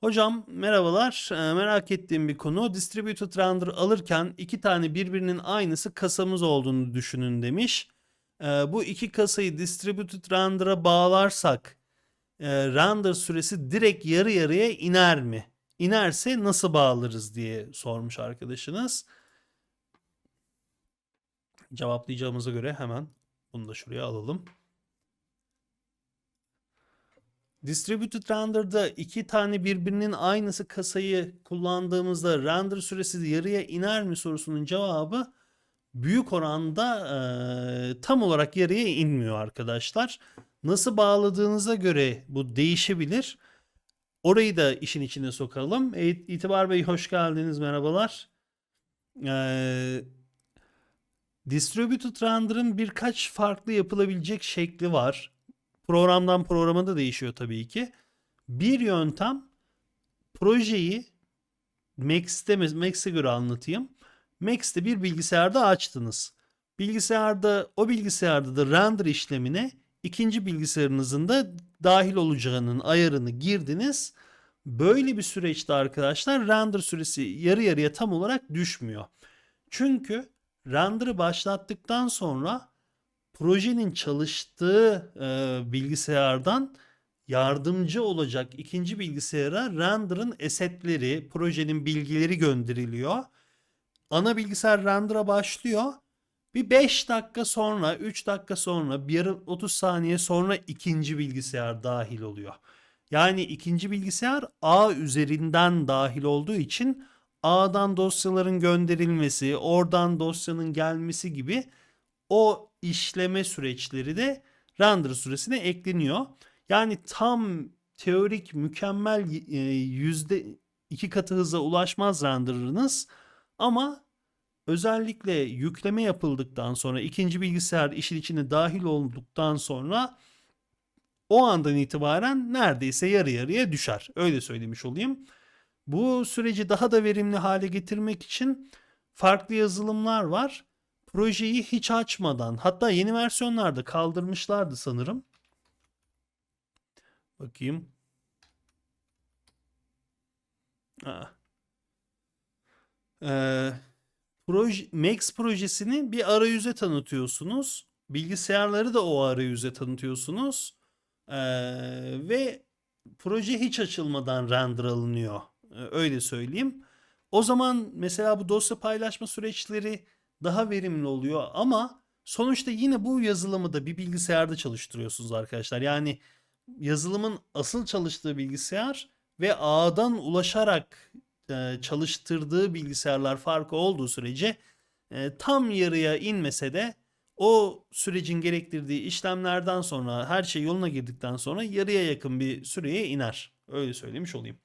Hocam merhabalar. Ee, merak ettiğim bir konu. Distributed render alırken iki tane birbirinin aynısı kasamız olduğunu düşünün demiş. Ee, bu iki kasayı distributed render'a bağlarsak e, render süresi direkt yarı yarıya iner mi? İnerse nasıl bağlarız diye sormuş arkadaşınız. Cevaplayacağımıza göre hemen bunu da şuraya alalım. Distributed render'da iki tane birbirinin aynısı kasayı kullandığımızda render süresi yarıya iner mi sorusunun cevabı büyük oranda eee, tam olarak yarıya inmiyor arkadaşlar. Nasıl bağladığınıza göre bu değişebilir. Orayı da işin içine sokalım. E, İtibar Bey hoş geldiniz merhabalar. Eee Distributed render'ın birkaç farklı yapılabilecek şekli var. Programdan programa da değişiyor tabii ki. Bir yöntem projeyi Max'te Max'e göre anlatayım. Max'te bir bilgisayarda açtınız. Bilgisayarda o bilgisayarda da render işlemine ikinci bilgisayarınızın da dahil olacağının ayarını girdiniz. Böyle bir süreçte arkadaşlar render süresi yarı yarıya tam olarak düşmüyor. Çünkü render'ı başlattıktan sonra projenin çalıştığı e, bilgisayardan yardımcı olacak ikinci bilgisayara render'ın esetleri, projenin bilgileri gönderiliyor. Ana bilgisayar render'a başlıyor. Bir 5 dakika sonra, 3 dakika sonra, bir yarım 30 saniye sonra ikinci bilgisayar dahil oluyor. Yani ikinci bilgisayar A üzerinden dahil olduğu için A'dan dosyaların gönderilmesi, oradan dosyanın gelmesi gibi o işleme süreçleri de render süresine ekleniyor. Yani tam teorik mükemmel e, yüzde iki katı hıza ulaşmaz renderınız ama özellikle yükleme yapıldıktan sonra ikinci bilgisayar işin içine dahil olduktan sonra o andan itibaren neredeyse yarı yarıya düşer. Öyle söylemiş olayım. Bu süreci daha da verimli hale getirmek için farklı yazılımlar var. Projeyi hiç açmadan hatta yeni versiyonlarda kaldırmışlardı sanırım. Bakayım. Ha. Ee, proje, Max projesini bir arayüze tanıtıyorsunuz. Bilgisayarları da o arayüze tanıtıyorsunuz. Ee, ve proje hiç açılmadan render alınıyor. Ee, öyle söyleyeyim. O zaman mesela bu dosya paylaşma süreçleri daha verimli oluyor ama sonuçta yine bu yazılımı da bir bilgisayarda çalıştırıyorsunuz arkadaşlar. Yani yazılımın asıl çalıştığı bilgisayar ve ağdan ulaşarak e, çalıştırdığı bilgisayarlar farkı olduğu sürece e, tam yarıya inmese de o sürecin gerektirdiği işlemlerden sonra her şey yoluna girdikten sonra yarıya yakın bir süreye iner. Öyle söylemiş olayım.